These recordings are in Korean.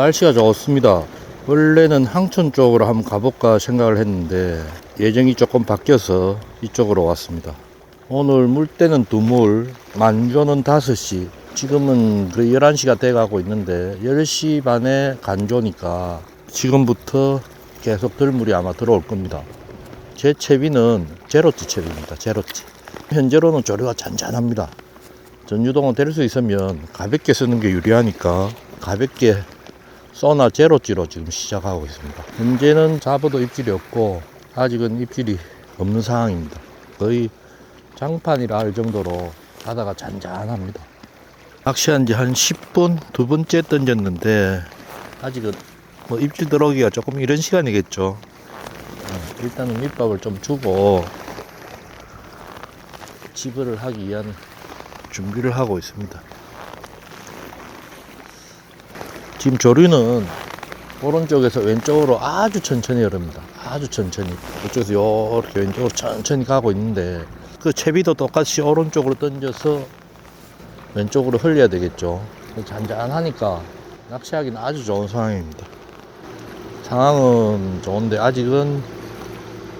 날씨가 좋습니다. 원래는 항천 쪽으로 한번 가볼까 생각을 했는데 예정이 조금 바뀌어서 이쪽으로 왔습니다. 오늘 물때는 두물, 만조는 5시, 지금은 그 11시가 돼가고 있는데 10시 반에 간조니까 지금부터 계속 들물이 아마 들어올 겁니다. 제 채비는 제로티 채비입니다. 제로티. 현재로는 조류가 잔잔합니다. 전유동은 될 수 있으면 가볍게 쓰는 게 유리하니까 가볍게 소나 제로지로 지금 시작하고 있습니다. 현재는 잡어도 입질이 없고 아직은 입질이 없는 상황입니다. 거의 장판이라 할 정도로 바다가 잔잔합니다. 낚시한 지 한 10분 두 번째 던졌는데 아직은 뭐 입질 들어오기가 조금 이런 시간이겠죠. 어, 일단은 밑밥을 좀 주고 지불을 하기 위한 준비를 하고 있습니다. 지금 조류는 오른쪽에서 왼쪽으로 아주 천천히 흐릅니다. 아주 천천히. 이쪽에서 이렇게 왼쪽으로 천천히 가고 있는데 그 채비도 똑같이 오른쪽으로 던져서 왼쪽으로 흘려야 되겠죠. 잔잔하니까 낚시하기는 아주 좋은 상황입니다. 상황은 좋은데 아직은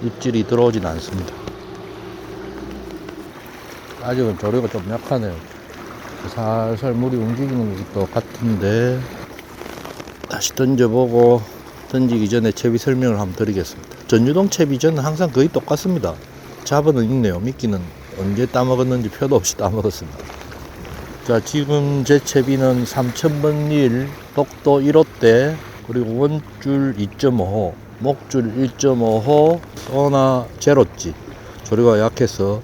입질이 들어오진 않습니다. 아직은 조류가 좀 약하네요. 살살 물이 움직이는 것도 같은데 다시 던져보고 던지기 전에 채비 설명을 한번 드리겠습니다. 전유동 채비 저는 항상 거의 똑같습니다. 잡아는 있네요. 미끼는 언제 따먹었는지 표도 없이 따먹었습니다. 자, 지금 제 채비는 3000번 일, 독도 1호 대, 그리고 원줄 2.5호, 목줄 1.5호, 소나 제로찌. 조류가 약해서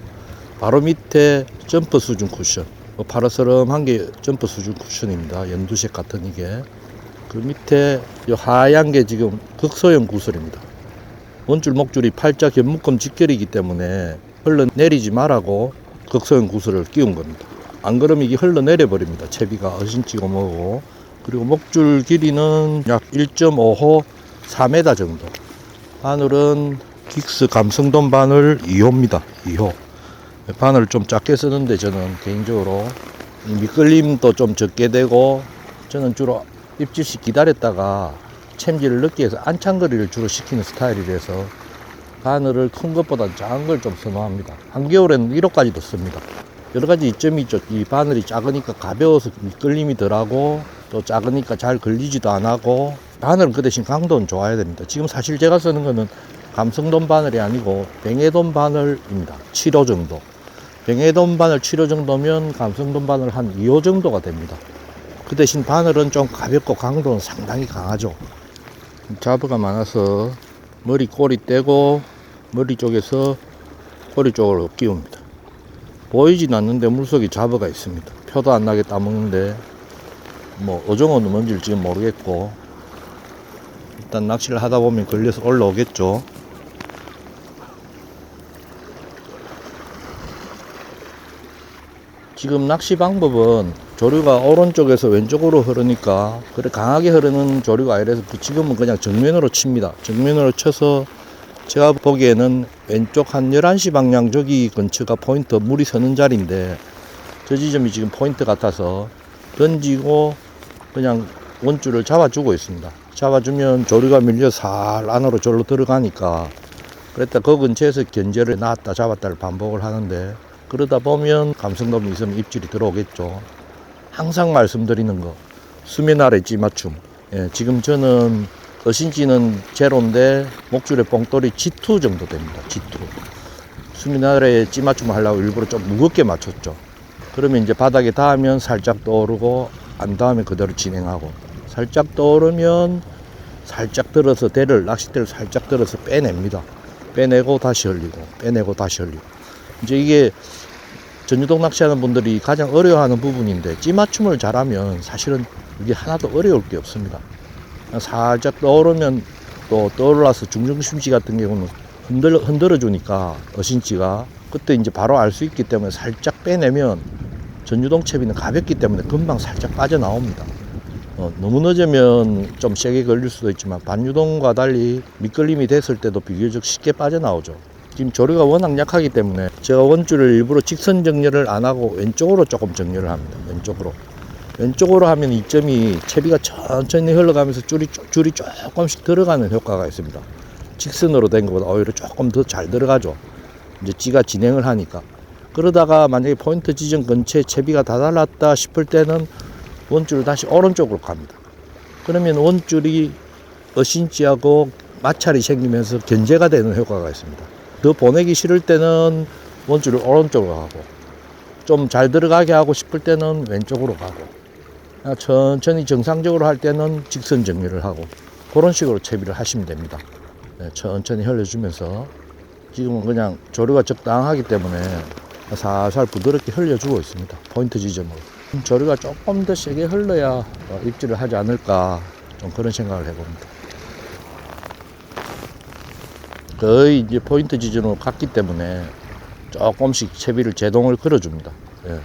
바로 밑에 점프 수준 쿠션. 뭐 파라스름한 게 점프 수준 쿠션입니다. 연두색 같은 이게. 그 밑에 이 하얀 게 지금 극소형 구슬입니다. 원줄 목줄이 팔자 견묶음 직결이기 때문에 흘러내리지 말라고 극소형 구슬을 끼운 겁니다. 안 그러면 이게 흘러내려 버립니다. 채비가 어신치고 뭐고. 그리고 목줄 길이는 약 1.5호 4m 정도. 바늘은 긱스 감성돈 바늘 2호입니다. 2호. 바늘을 좀 작게 쓰는데 저는 개인적으로 이 미끌림도 좀 적게 되고 저는 주로 입질시 기다렸다가 챔질을 늦게 해서 안창거리를 주로 시키는 스타일이라서 바늘을 큰 것보다 작은 걸 좀 선호합니다. 한겨울에는 1호까지도 씁니다. 여러 가지 이점이 있죠. 이 바늘이 작으니까 가벼워서 미끌림이 덜하고 또 작으니까 잘 걸리지도 안 하고 바늘은 그 대신 강도는 좋아야 됩니다. 지금 사실 제가 쓰는 거는 감성돈 바늘이 아니고 뱅에돈 바늘입니다. 7호 정도. 뱅에돈 바늘 7호 정도면 감성돈 바늘 한 2호 정도가 됩니다. 그 대신 바늘은 좀 가볍고 강도는 상당히 강하죠. 자부가 많아서 머리 꼬리 떼고 머리 쪽에서 꼬리 쪽으로 끼웁니다. 보이진 않는데 물속에 자부가 있습니다. 표도 안 나게 따먹는데 뭐 어종은 뭔지 지금 모르겠고 일단 낚시를 하다 보면 걸려서 올라오겠죠. 지금 낚시 방법은 조류가 오른쪽에서 왼쪽으로 흐르니까 그래 강하게 흐르는 조류가 아니라서 지금은 그냥 정면으로 칩니다. 정면으로 쳐서 제가 보기에는 왼쪽 한 11시 방향 저기 근처가 포인트 물이 서는 자리인데 저 지점이 지금 포인트 같아서 던지고 그냥 원줄을 잡아주고 있습니다. 잡아주면 조류가 밀려 살 안으로 절로 들어가니까 그랬다 그 근처에서 견제를 놨다 잡았다를 반복을 하는데 그러다 보면 감성돔이 있으면 입질이 들어오겠죠. 항상 말씀드리는 거 수면 아래 찌맞춤. 예, 지금 저는 어신지는 제로인데 목줄에 뽕돌이 G2 정도 됩니다. G2. 수면 아래 찌맞춤을 하려고 일부러 좀 무겁게 맞췄죠. 그러면 이제 바닥에 닿으면 살짝 떠오르고 안 닿으면 그대로 진행하고 살짝 떠오르면 살짝 들어서 대를 낚싯대를 살짝 들어서 빼냅니다. 빼내고 다시 흘리고 빼내고 다시 흘리고 이제 이게 전유동 낚시하는 분들이 가장 어려워하는 부분인데 찌맞춤을 잘하면 사실은 이게 하나도 어려울 게 없습니다. 살짝 떠오르면 또 떠올라서 중중심지 같은 경우는 흔들어, 흔들어 주니까 어신지가 그때 이제 바로 알 수 있기 때문에 살짝 빼내면 전유동 채비는 가볍기 때문에 금방 살짝 빠져나옵니다. 어, 너무 늦으면 좀 세게 걸릴 수도 있지만 반유동과 달리 미끌림이 됐을 때도 비교적 쉽게 빠져나오죠. 지금 조류가 워낙 약하기 때문에 제가 원줄을 일부러 직선 정렬을 안 하고 왼쪽으로 조금 정렬을 합니다. 왼쪽으로. 왼쪽으로 하면 이 점이 채비가 천천히 흘러가면서 줄이 줄이 조금씩 들어가는 효과가 있습니다. 직선으로 된 것보다 오히려 조금 더 잘 들어가죠. 이제 찌가 진행을 하니까. 그러다가 만약에 포인트 지점 근처에 채비가 다 달랐다 싶을 때는 원줄을 다시 오른쪽으로 갑니다. 그러면 원줄이 어신지하고 마찰이 생기면서 견제가 되는 효과가 있습니다. 더 보내기 싫을 때는 원줄을 오른쪽으로 가고 좀 잘 들어가게 하고 싶을 때는 왼쪽으로 가고 그냥 천천히 정상적으로 할 때는 직선 정리를 하고 그런 식으로 채비를 하시면 됩니다. 네, 천천히 흘려주면서 지금은 그냥 조류가 적당하기 때문에 살살 부드럽게 흘려주고 있습니다. 포인트 지점으로. 조류가 조금 더 세게 흘러야 어, 입질을 하지 않을까 좀 그런 생각을 해봅니다. 거의 이제 포인트 지점으로 갔기 때문에 조금씩 채비를 제동을 걸어줍니다. 예.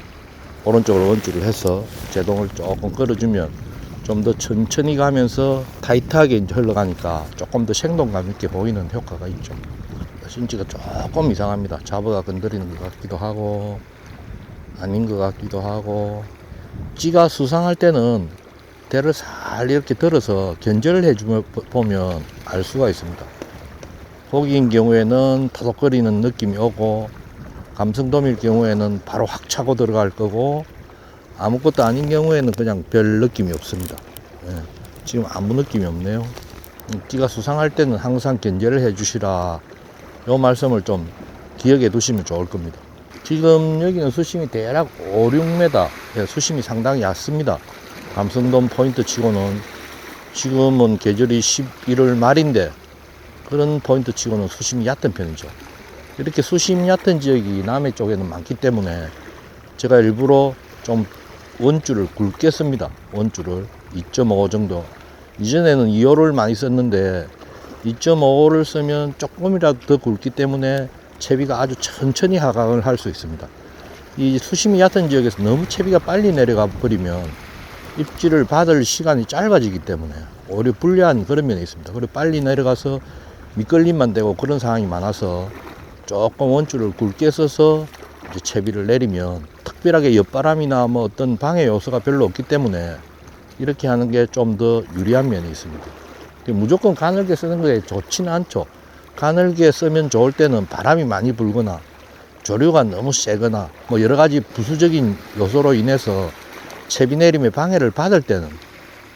오른쪽으로 원줄을 해서 제동을 조금 걸어주면 좀 더 천천히 가면서 타이트하게 이제 흘러가니까 조금 더 생동감 있게 보이는 효과가 있죠. 신지가 조금 이상합니다. 잡아가 건드리는 것 같기도 하고 아닌 것 같기도 하고 찌가 수상할 때는 대를 살 이렇게 들어서 견제를 해주면 보면 알 수가 있습니다. 고기인 경우에는 터덕거리는 느낌이 오고 감성돔일 경우에는 바로 확 차고 들어갈 거고 아무것도 아닌 경우에는 그냥 별 느낌이 없습니다. 예, 지금 아무 느낌이 없네요. 찌가 수상할 때는 항상 견제를 해주시라 요 말씀을 좀 기억해 두시면 좋을 겁니다. 지금 여기는 수심이 대략 5, 6m, 예, 수심이 상당히 얕습니다. 감성돔 포인트 치고는 지금은 계절이 11월 말인데 그런 포인트 치고는 수심이 얕은 편이죠. 이렇게 수심 얕은 지역이 남해 쪽에는 많기 때문에 제가 일부러 좀 원줄을 굵게 씁니다. 원줄을 2.5 정도. 이전에는 2호를 많이 썼는데 2.5를 쓰면 조금이라도 더 굵기 때문에 채비가 아주 천천히 하강을 할 수 있습니다. 이 수심이 얕은 지역에서 너무 채비가 빨리 내려가 버리면 입질을 받을 시간이 짧아지기 때문에 오히려 불리한 그런 면이 있습니다. 그리고 빨리 내려가서 미끌림만 되고 그런 상황이 많아서 조금 원줄을 굵게 써서 이제 채비를 내리면 특별하게 옆바람이나 뭐 어떤 방해 요소가 별로 없기 때문에 이렇게 하는 게 좀 더 유리한 면이 있습니다. 무조건 가늘게 쓰는 게 좋지는 않죠. 가늘게 쓰면 좋을 때는 바람이 많이 불거나 조류가 너무 세거나 뭐 여러 가지 부수적인 요소로 인해서 채비 내림에 방해를 받을 때는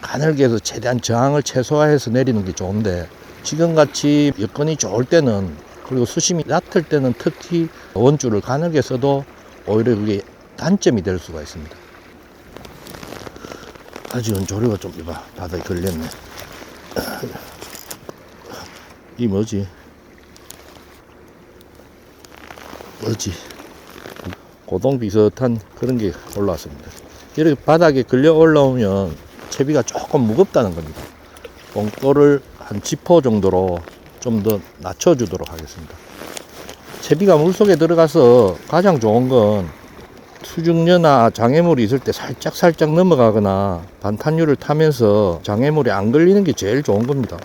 가늘게 해서 최대한 저항을 최소화해서 내리는 게 좋은데 지금 같이 여건이 좋을 때는 그리고 수심이 얕을 때는 특히 원줄을 가늘게 써도 오히려 그게 단점이 될 수가 있습니다. 아직은 조류가 좀 이봐 바닥에 걸렸네. 이 뭐지? 뭐지? 고동 비슷한 그런 게 올라왔습니다. 이렇게 바닥에 걸려 올라오면 채비가 조금 무겁다는 겁니다. 봉돌을 한 10호 정도로 좀 더 낮춰주도록 하겠습니다. 채비가 물속에 들어가서 가장 좋은 건 수중녀나 장애물이 있을 때 살짝 살짝 넘어가거나 반탄유를 타면서 장애물이 안 걸리는 게 제일 좋은 겁니다.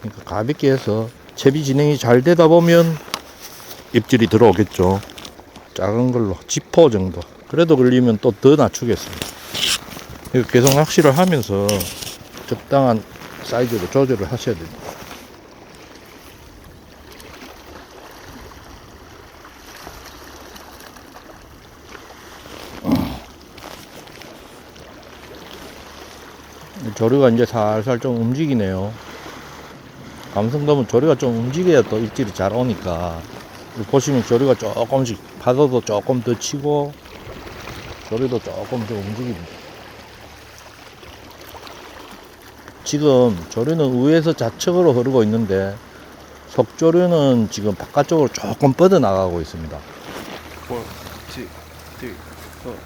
그러니까 가볍게 해서 채비 진행이 잘 되다 보면 입질이 들어오겠죠. 작은 걸로 10호 정도. 그래도 걸리면 또 더 낮추겠습니다. 계속 낚시를 하면서 적당한 사이즈로 조절을 하셔야 됩니다. 조류가 이제 살살 좀 움직이네요. 감성돔은 조류가 좀 움직여야 또 입질이 잘 오니까 보시면 조류가 조금씩 파도도 조금 더 치고 조류도 조금 더 움직입니다. 지금 조류는 위에서 좌측으로 흐르고 있는데 속조류는 지금 바깥쪽으로 조금 뻗어 나가고 있습니다. One, two, three, four.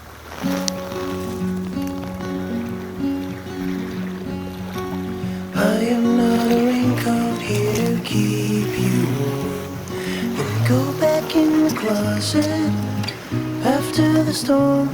I am not a raincoat here to keep you warm. And go back in the closet after the storm.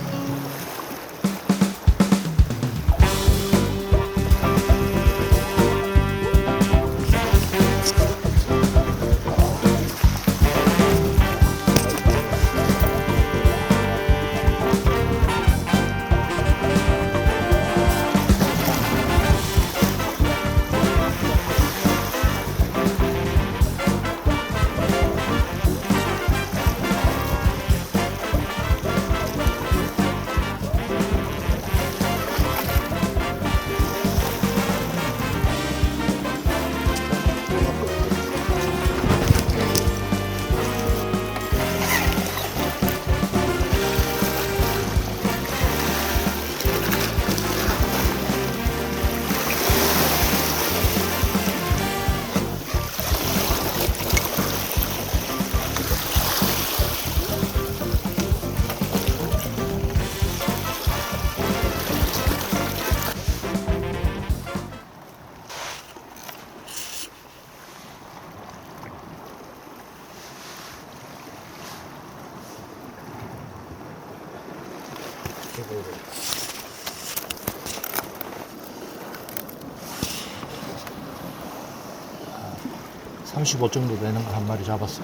35 정도 되는 거한 마리 잡았어.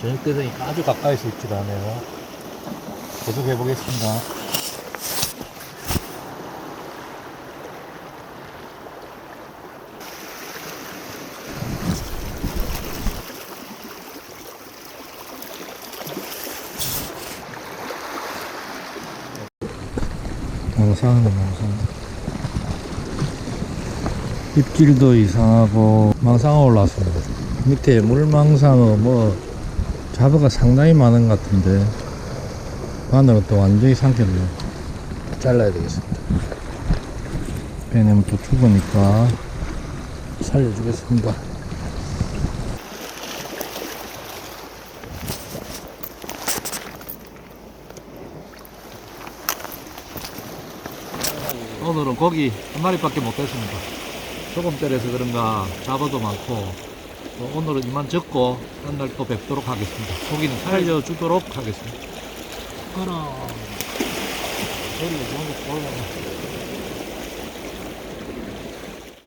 저녁 되니까 아주 가까이서 있지도 않아요. 계속 해보겠습니다. 망상하네 망상 입질도 이상하고 망상어 올라왔습니다 밑에 물망상어 뭐 잡어가 상당히 많은 것 같은데 바늘은 또 완전히 삼켰네. 잘라야 되겠습니다. 빼내면 또 죽으니까 살려주겠습니다. 오늘은 고기 한 마리밖에 못 됐습니다. 조금 때려서 그런가 잡어도 많고 어, 오늘은 이만 적고 한날또 뵙도록 하겠습니다. 고기는 살려주도록 하겠습니다. 어라